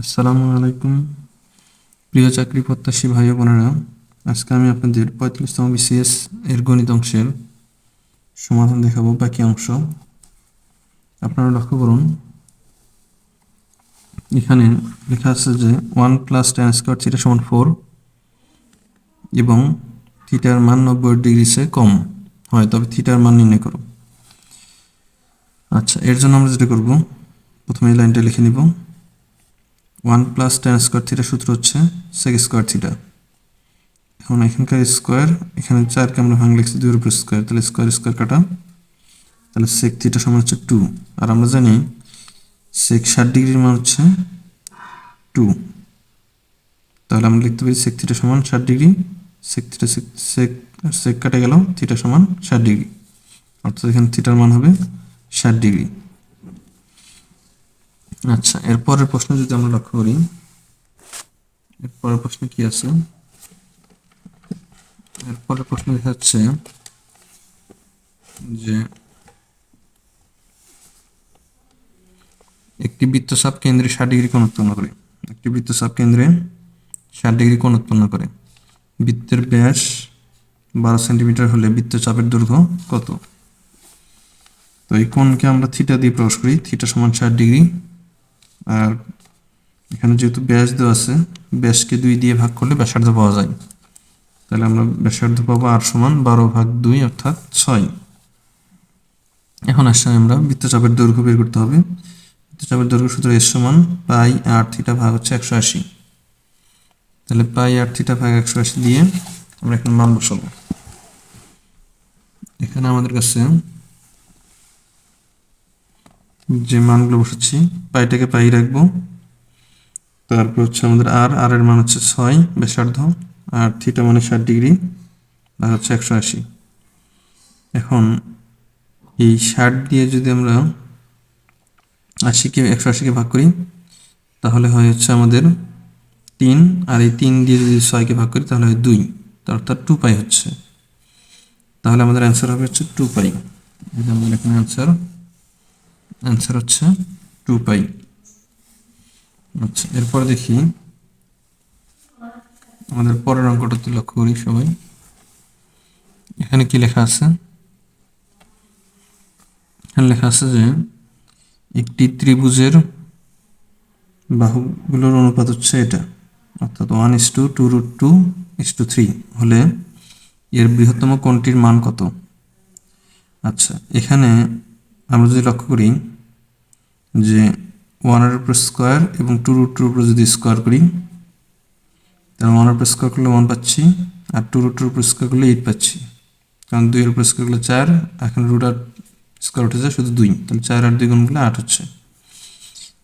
আসসালামু আলাইকুম। প্রিয় চাকরি প্রত্যাশী ভাই বোনেরা, আজকে আমি আপনাদের পঁয়তাল্লিশতম বিসিএস এর গণিত অংশের সমাধান দেখাবো বাকি অংশ। আপনারা লক্ষ্য করুন, এখানে লেখা আছে যে one plus tan square theta সমান ফোর এবং থিটার মান নব্বই ডিগ্রি সে কম হয়, তবে থিটার মান নির্ণয় করো। আচ্ছা এর জন্য আমরা যেটা করব, প্রথমে এই লাইনটা লিখে নিব। One plus tan square theta সূত্র হচ্ছে সেক স্কোয়ার থিটা। এখন এখানকার স্কোয়ার, এখানে চারকে আমরা ভাঙ লিখছি দুইয়ের উপর স্কোয়ার, তাহলে স্কোয়ার স্কোয়ার কাটা, তাহলে সেক থিটা সমান হচ্ছে টু আর আমরা জানি সেক ষাট ডিগ্রির মান হচ্ছে টু তাহলে আমরা লিখতে পারি সেক থিটা সমান ষাট ডিগ্রি সেক থিটা সেক সেক সেক কাটা গেল থিটা সমান ষাট ডিগ্রি। অর্থাৎ এখানে থিটার মান হবে ষাট ডিগ্রি। আচ্ছা এরপরের প্রশ্ন যদি আমরা লক্ষ্য করি, এরপরের প্রশ্ন কি আছে? এরপরের প্রশ্ন যাচ্ছে যে একটি বৃত্তচাপ কেন্দ্রে ষাট ডিগ্রি কোণ উৎপন্ন করে। একটি বৃত্তচাপ কেন্দ্রে ষাট ডিগ্রি কোণ উৎপন্ন করে। বৃত্তের ব্যাস বারো সেন্টিমিটার হলে বৃত্তচাপের দৈর্ঘ্য কত? তো এই কোণকে আমরা থিটা দিয়ে প্রকাশ করি। থিটা সমান ষাট ডিগ্রি আর এখানে যেহেতু ব্যাস দেওয়া আছে, ব্যাসকে দুই দিয়ে ভাগ করলে ব্যাসার্ধ পাওয়া যায়। তাহলে আমরা ব্যাসার্ধ পাবো আর সমান বারো ভাগ দুই অর্থাৎ ছয়। এখন আসছে আমরা বৃত্তচাপের দৈর্ঘ্য বের করতে হবে। বৃত্তচাপের দৈর্ঘ্য সূত্র এর সমান পাই আর থিটা ভাগ হচ্ছে একশো আশি। তাহলে পাই আর থিটা ভাগ একশো আশি দিয়ে আমরা এখানে মান বসাবো। এখানে আমাদের কাছে যে মানগুলো বসাচ্ছি পাইটাকে পাই রাখব। তারপর হচ্ছে আমাদের আর আর এর মান হচ্ছে ছয়, ব্যাসার্ধ, আর থিটা মানে ষাট ডিগ্রি, আর হচ্ছে একশো আশি। এখন এই ষাট দিয়ে যদি আমরা আশিকে, একশো আশিকে ভাগ করি, তাহলে হয় হচ্ছে আমাদের তিন, আর এই তিন দিয়ে যদি ছয়কে ভাগ করি, তাহলে হয় দুই অর্থাৎ টু পাই হচ্ছে। তাহলে আমাদের অ্যান্সার হবে হচ্ছে টু পাই আমাদের এখানে অ্যান্সার অ্যান্সার হচ্ছে টু পাই আচ্ছা এরপর দেখি আমাদের পরের অঙ্কটাতে লক্ষ্য করি সবাই। এখানে কি লেখা আছে? এখানে লেখা আছে যে একটি ত্রিভুজের বাহুগুলোর অনুপাত হচ্ছে এটা, অর্থাৎ one is to two root two is to three হলে এর বৃহত্তম কোণটির মান কত? আচ্ছা এখানে আমরা যদি লক্ষ্য করি যে ওয়ানের উপর স্কোয়ার এবং টু রুট টুর উপর যদি স্কোয়ার করি, তাহলে ওয়ানের উপর স্কোয়ার করলে ওয়ান পাচ্ছি আর টু রুট টুর উপর স্কোয়ার করলে এইট পাচ্ছি। কারণ দুইয়ের উপর স্কোয়ার করলে চার, এখন রুট আর স্কোয়ার উঠেছে শুধু দুই, তাহলে চার আর দুই গুণ করলে আট হচ্ছে।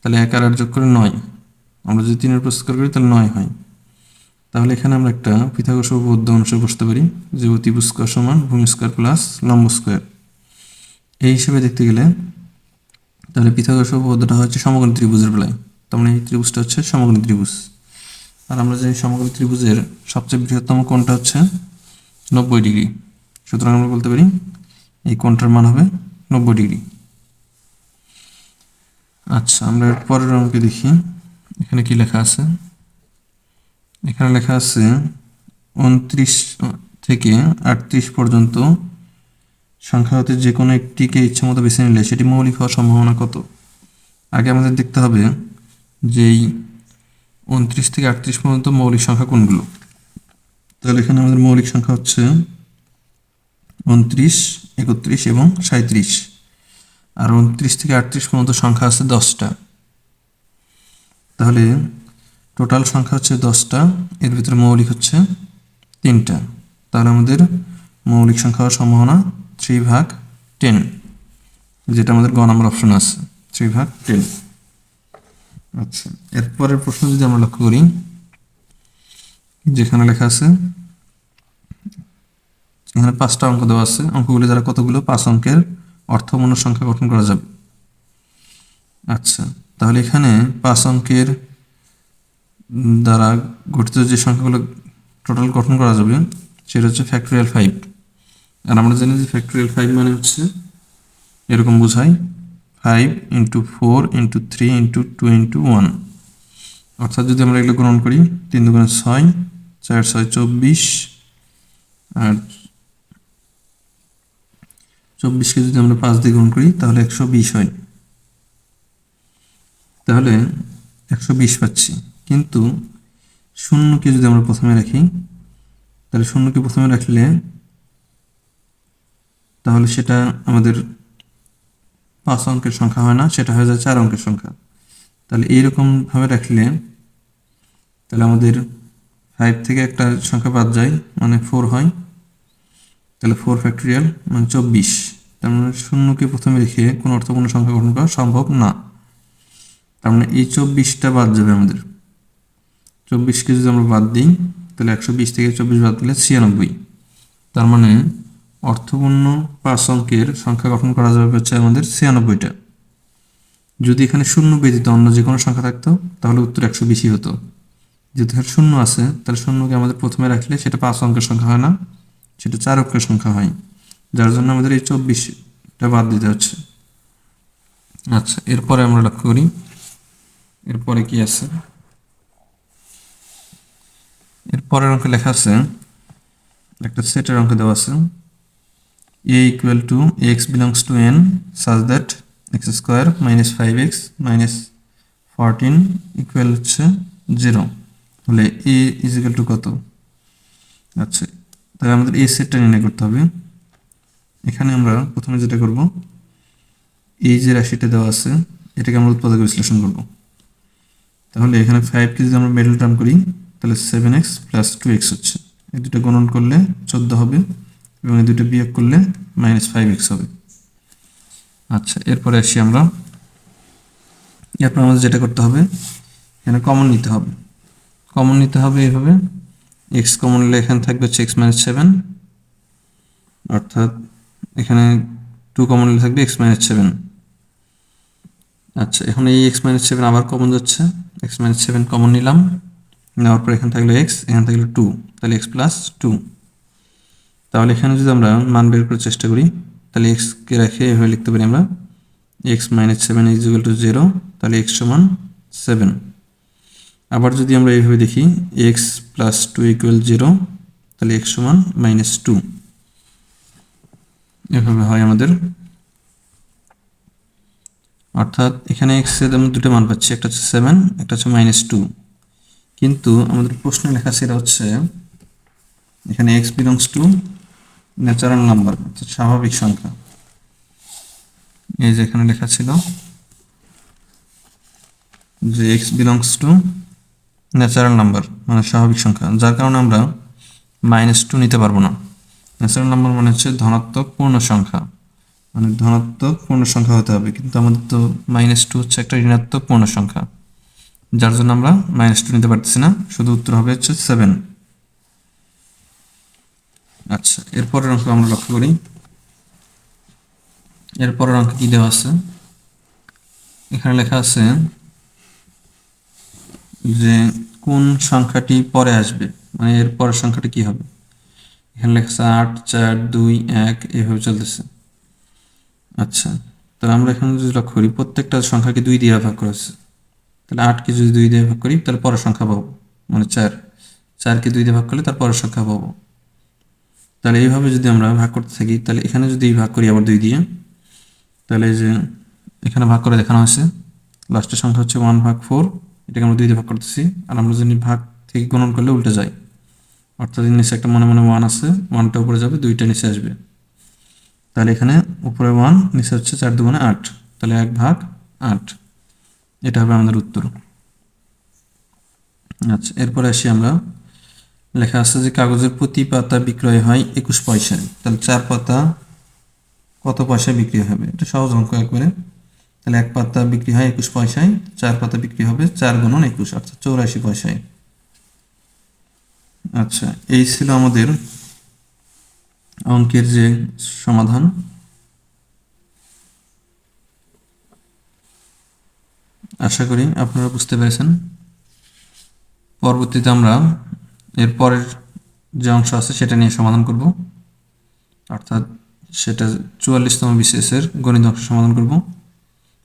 তাহলে এক আর আট যোগ করে নয়, আমরা যদি তিনের উপর স্কোয়ার করি তাহলে নয় হয়। তাহলে এখানে আমরা একটা পৃথাগোর উপপাদ্য অনুসারে বসতে পারি, যে অতিভু স্কোয়ার সমান ভূমি স্কোয়ার প্লাস লম্ব স্কোয়ার। এই হিসেবে দেখতে গেলে তাহলে পৃথকের উপপাদ্যটা হচ্ছে সমগ্র ত্রিভুজের বেলায় তার মানে এই ত্রিভুজটা হচ্ছে সমগ্র ত্রিভুজ। আর আমরা জানি সমগ্র ত্রিভুজের সবচেয়ে বৃহত্তম কোণটা হচ্ছে নব্বই ডিগ্রি। সুতরাং আমরা বলতে পারি এই কোণটার মান হবে নব্বই ডিগ্রি। আচ্ছা আমরা পরের অঙ্কে দেখি। এখানে কি লেখা আছে? এখানে লেখা আছে উনত্রিশ থেকে আটত্রিশ পর্যন্ত সংখ্যা হতে যে কোনো একটিকে ইচ্ছা মতো বেছে নিলে সেটি মৌলিক হওয়ার সম্ভাবনা কত? আগে আমাদের দেখতে হবে যে এই উনত্রিশ থেকে আটত্রিশ পর্যন্ত মৌলিক সংখ্যা কোনগুলো? তাহলে এখানে আমাদের মৌলিক সংখ্যা হচ্ছে উনত্রিশ একত্রিশ এবং সাঁত্রিশ আর উনত্রিশ থেকে আটত্রিশ পর্যন্ত সংখ্যা আছে দশটা। তাহলে টোটাল সংখ্যা হচ্ছে দশটা, এর ভিতরে মৌলিক হচ্ছে তিনটা। তাহলে আমাদের মৌলিক সংখ্যা হওয়ার সম্ভাবনা থ্রি ভাগ টেন, যেটা আমাদের গ নম্বর অপশন আছে, থ্রি ভাগ টেন। আচ্ছা এরপরের প্রশ্ন যদি আমরা লক্ষ্য করি, যেখানে লেখা আছে, এখানে পাঁচটা অঙ্ক দেওয়া আছে, অঙ্কগুলি দ্বারা কতগুলো পাঁচ অঙ্কের অর্থপূর্ণ সংখ্যা গঠন করা যাবে? আচ্ছা তাহলে এখানে পাঁচ অঙ্কের দ্বারা গঠিত যে সংখ্যাগুলো টোটাল গঠন করা যাবে, সেটা হচ্ছে ফ্যাক্টরিয়াল ফাইভ আর আমরা জানি যে ফ্যাক্টরিয়াল ফাইভ মানে হচ্ছে এরকম বোঝায় five into four into three into two into one অর্থাৎ যদি আমরা এগুলো গ্রহণ করি, তিন দুগুণে ছয়, চার ছয় চব্বিশ, আর চব্বিশকে যদি আমরা পাঁচ দিয়ে গুণ করি, তাহলে একশো বিশ হয়। তাহলে একশো বিশ পাচ্ছি। কিন্তু শূন্যকে যদি আমরা প্রথমে রাখি, তাহলে শূন্যকে প্রথমে রাখলে তাহলে সেটা আমাদের পাঁচ অঙ্কের সংখ্যা হয় না, সেটা হয়ে যায় চার অঙ্কের সংখ্যা। তাহলে এইরকমভাবে রাখলে তাহলে আমাদের ফাইভ থেকে একটা সংখ্যা বাদ যায় মানে ফোর হয়। তাহলে ফোর ফ্যাক্টোরিয়াল মানে চব্বিশ। তার মানে শূন্যকে প্রথমে রেখে কোনো অর্থপূর্ণ সংখ্যা গঠন করা সম্ভব না। তার মানে এই চব্বিশটা বাদ যাবে আমাদের। চব্বিশকে যদি আমরা বাদ দিই, তাহলে একশো বিশ থেকে চব্বিশ বাদ দিলে ছিয়ানব্বই। তার মানে অর্থপূর্ণ পাঁচ অঙ্কের সংখ্যা গঠন করা যাবে হচ্ছে আমাদের ছিয়ানব্বইটা। যদি এখানে শূন্য ব্যতীত অন্য যে কোনো সংখ্যা থাকতো, তাহলে উত্তর একশো বেশি হতো। যেহেতু এখানে শূন্য আছে, তাহলে শূন্যকে আমাদের প্রথমে রাখলে সেটা পাঁচ অঙ্কের সংখ্যা হয় না, সেটা চার অঙ্কের সংখ্যা হয়, যার জন্য আমাদের এই চব্বিশটা বাদ দিতে হচ্ছে। আচ্ছা এরপরে আমরা লক্ষ্য করি, এরপরে কি আছে? এরপরের অঙ্কে লেখা আছে, একটা সেটের অঙ্ক দেওয়া আছে a equal to x belongs to n such that x square minus 5x minus 14 equal হচ্ছে 0 হলে a is equal to কত? আচ্ছা তাহলে আমাদের এই সেটটা নির্ণয় করতে হবে। এখানে আমরা প্রথমে যেটা করব, এই যে রাশিটা দেওয়া আছে, এটাকে আমরা উৎপাদক বিশ্লেষণ করব। তাহলে এখানে ফাইভকে যদি আমরা মিডল টার্ম করি, তাহলে seven x plus two x হচ্ছে। এই দুটো গণন করলে চোদ্দ হবে। এবং এই দুটো বিয়োগ করলে মাইনাস ফাইভ এক্স হবে। আচ্ছা এরপরে আসি আমরা। এরপর আমাদের যেটা করতে হবে, এখানে কমন নিতে হবে। কমন নিতে হবে এভাবে এক্স কমন নিলে এখানে থাকবে হচ্ছে এক্স মাইনাস সেভেন অর্থাৎ এখানে টু কমন নিলে থাকবে এক্স মাইনাস সেভেন আচ্ছা এখন এই এক্স মাইনাস সেভেন আবার কমন যাচ্ছে। এক্স মাইনাস সেভেন কমন নিলাম। নেওয়ার পর এখানে থাকল এক্স এখানে থাকল টু তাহলে এক্স প্লাস টু তাহলে এখানে যদি আমরা মান বের করার চেষ্টা করি, তাহলে এক্সকে রেখে এভাবে লিখতে পারি আমরা x minus seven is equal to zero তাহলে এক্স সমান সেভেন আবার যদি আমরা এইভাবে দেখি x plus two equal zero তাহলে এক্স সমান মাইনাস টু এভাবে হয় আমাদের। অর্থাৎ এখানে এক্সের আমরা দুটো মান পাচ্ছি, একটা হচ্ছে সেভেন একটা হচ্ছে মাইনাস টু কিন্তু আমাদের প্রশ্নে লেখা সেটা হচ্ছে, এখানে x belongs to natural number অর্থাৎ স্বাভাবিক সংখ্যা। এই যে এখানে লেখা ছিল যে x belongs to natural number মানে স্বাভাবিক সংখ্যা। যার কারণে আমরা মাইনাস টু নিতে পারব না। ন্যাচারাল নাম্বার মানে হচ্ছে ধনাত্মক পূর্ণ সংখ্যা। মানে ধনাত্মক পূর্ণ সংখ্যা হতে হবে, কিন্তু আমাদের তো মাইনাস টু হচ্ছে একটা ঋণাত্মক পূর্ণ সংখ্যা। যার জন্য আমরা মাইনাস টু নিতে পারতেছি না। শুধু উত্তর হবে হচ্ছে সেভেন আচ্ছা এরপরের অঙ্ক আমরা লক্ষ্য করি। এরপরের অঙ্ক কি দেওয়া আছে? এখানে লেখা আছে যে কোন সংখ্যাটি পরে আসবে মানে এর পরের সংখ্যাটি কি হবে? এখানে লেখা আছে আট, চার, দুই, এক, এভাবে চলতেছে। আচ্ছা তাহলে আমরা এখানে যদি লক্ষ্য করি, প্রত্যেকটা সংখ্যাকে দুই দিয়ে ভাগ করেছে তাহলে আটকে যদি দুই দিয়ে ভাগ করি, তাহলে পরের সংখ্যা পাবো মানে চার। চারকে দুই দিয়ে ভাগ করলে তার পরের সংখ্যা পাবো। তাহলে এইভাবে যদি আমরা ভাগ করতে থাকি, তাহলে এখানে যদি ভাগ করি আবার দুই দিয়ে, তাহলে যে এখানে ভাগ করে দেখানো হয়েছে লাস্টের সংখ্যা হচ্ছে ওয়ান ভাগ ফোর এটাকে আমরা দুই দিয়ে ভাগ করতেছি, আর আমরা যদি ভাগ থেকে গণন করলে উল্টে যায়। অর্থাৎ নিচে একটা মনে মনে ওয়ান আছে ওয়ানটা উপরে যাবে, দুইটা নিচে আসবে। তাহলে এখানে উপরে ওয়ান নিচে হচ্ছে চার দুগুণে আট, তাহলে এক ভাগ আট। এটা হবে আমাদের উত্তর। আচ্ছা এরপরে আসি আমরা লেখা আছে যে কাগজের প্রতি পাতা বিক্রয় হয় একুশ পয়সায়। তাহলে চার পাতা কত পয়সায় বিক্রি হবে? এটা সহজ অঙ্ক একবারে। তাহলে এক পাতা বিক্রি হয় একুশ পয়সায়, চার পাতা বিক্রি হবে চার গুণন একুশ, অর্থাৎ চৌরাশি পয়সায়। আচ্ছা এই ছিল আমাদের অঙ্কের যে সমাধান। আশা করি আপনারা বুঝতে পেরেছেন। পরবর্তীতে আমরা এর পরের যে অংশ আছে সেটা নিয়ে সমাধান করব। অর্থাৎ সেটা চুয়াল্লিশতম বিশেষের গণিত অংশ সমাধান করব।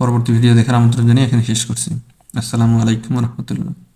পরবর্তী ভিডিও দেখার আমন্ত্রণ জানিয়ে এখানে শেষ করছি। আসসালামু আলাইকুম রহমতুল্লাহ।